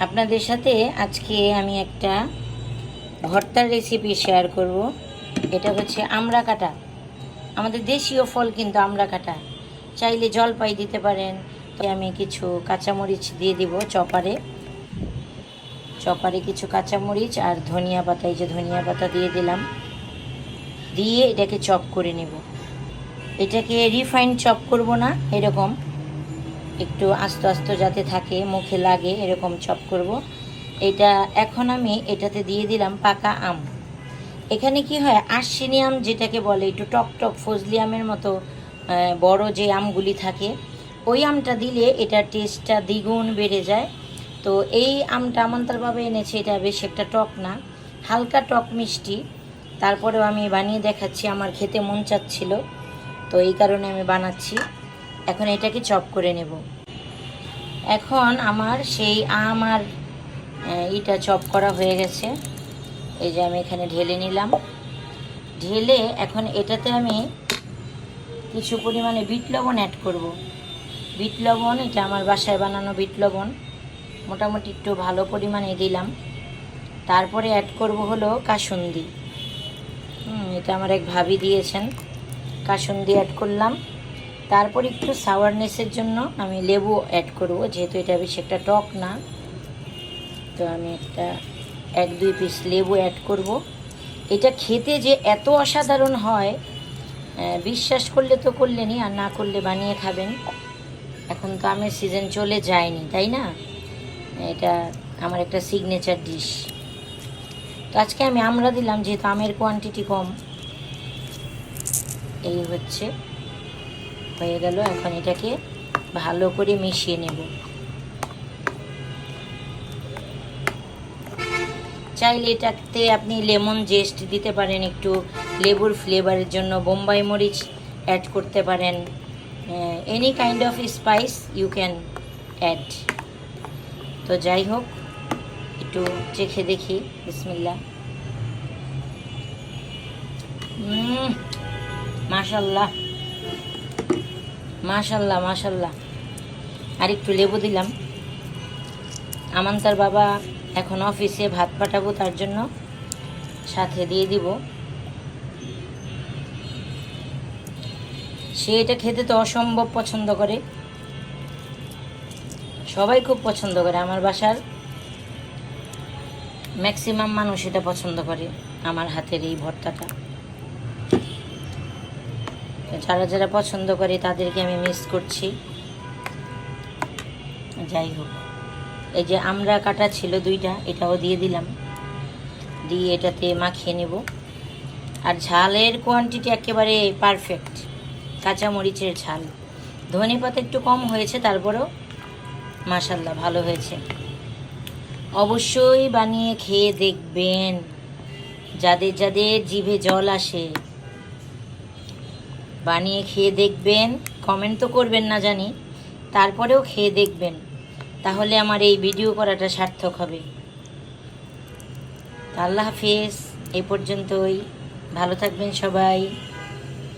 আপনাদের সাথে আজকে আমি একটা ভর্তার রেসিপি শেয়ার করব। এটা হচ্ছে আমড়া কাটা। আমাদের দেশীয় ফল কিন্তু আমড়া কাটা। চাইলে জলপাই দিতে পারেন। তো আমি কিছু কাঁচামরিচ দিয়ে দিব চপারে। চপারে কিছু কাঁচামরিচ আর ধনিয়া পাতা, এই যে ধনিয়া পাতা দিয়ে দিলাম। দিয়ে এটাকে চপ করে নেব। এটাকে রিফাইন্ড চপ করব না, এরকম। একটু আস্তে আস্তে যাতে থাকে, মুখে লাগে, এরকম চপ করব। এটা এখন আমি এটাতে দিয়ে দিলাম পাকা আম। এখানে কি হয় আশ্বিনী আম যেটাকে বলে, একটু টক টক ফজলি আমের মতো বড় যে আমগুলি থাকে, ওই আমটা দিলে এটার টেস্টটা দ্বিগুণ বেড়ে যায়। তো এই আমটা আমন্তারভাবে এনেছে, এটা বেশ একটা টক না, হালকা টক মিষ্টি। তারপরেও আমি বানিয়ে দেখাচ্ছি, আমার খেতে মন চাচ্ছিল, তো এই কারণে আমি বানাচ্ছি। এখন এটাকে চপ করে নেব। এখন আমার সেই আম আর ইটা চপ করা হয়ে গেছে। এই যে আমি এখানে ঢেলে নিলাম। ঢেলে এখন এটাতে আমি কিছু পরিমাণে বিট লবণ অ্যাড করব। বিট লবণ এটা আমার বাসায় বানানো বিট লবণ। মোটামুটি একটু ভালো পরিমাণে দিলাম। তারপরে অ্যাড করব হলো কাসুন্দি। হুম, এটা আমার এক ভাবি দিয়েছেন। কাসুন্দি অ্যাড করলাম। তারপর একটু সাওয়ারনেসের জন্য আমি লেবু অ্যাড করব, যেহেতু এটা বেশি একটা টক না। তো আমি একটা এক দুই পিস লেবু অ্যাড করব। এটা খেতে যে এত অসাধারণ হয় বিশ্বাস করলে তো করলেনই, আর না করলে বানিয়ে খাবেন। এখন তো আমের সিজন চলে যায়নি, তাই না? এটা আমার একটা সিগনেচার ডিশ তো আজকে আমি আমরা দিলাম, যেহেতু আমের কোয়ান্টিটি কম। এই হচ্ছে। হয়ে গেল, এখন এটাকে ভালো করে মিশিয়ে নেব। চাইলে এটাতে আপনি লেমন জেস্ট দিতে পারেন, একটু লেবুর ফ্লেভারের জন্য, বোম্বাই মরিচ অ্যাড করতে পারেন। Any kind of spice you can add তো যাই হোক, একটু চেখে দেখি বিসমিল্লা মাশাল্লাহ মাশাল্লাহ মাশাল্লাহ। আর একটু লেবু দিলাম। আমান্তার বাবা এখন অফিসে ভাত পাঠাবো তার জন্য। সাথে দিয়ে দিব। সে এটা খেতে তো অসম্ভব পছন্দ করে। সবাই খুব পছন্দ করে আমার বাসার। ম্যাক্সিমাম মানুষ এটা পছন্দ করে, আমার হাতের এই ভর্তাটা। যারা যারা পছন্দ করে তাদেরকে আমি মিস করছি। যাই হোক। এই যে আমরা কাটা ছিল দুইটা, এটাও দিয়ে দিলাম। দিয়ে এটাতে মাখিয়ে নেব। আর ঝালের কোয়ান্টিটি একেবারে পারফেক্ট কাঁচামরিচের ঝাল। ধনে পাতা একটু কম হয়েছে, তারপরেও মাশাল্লাহ ভালো হয়েছে। অবশ্যই বানিয়ে খেয়ে দেখবেন। যাদের যাদের জিভে জল আসে বানিয়ে খেয়ে দেখবেন কমেন্ট তো করবেন না জানি, তারপরেও খেয়ে দেখবেন। তাহলে আমার এই ভিডিও করাটা সার্থক হবে। আল্লাহ হাফিজ, এ পর্যন্তই। ভালো থাকবেন সবাই।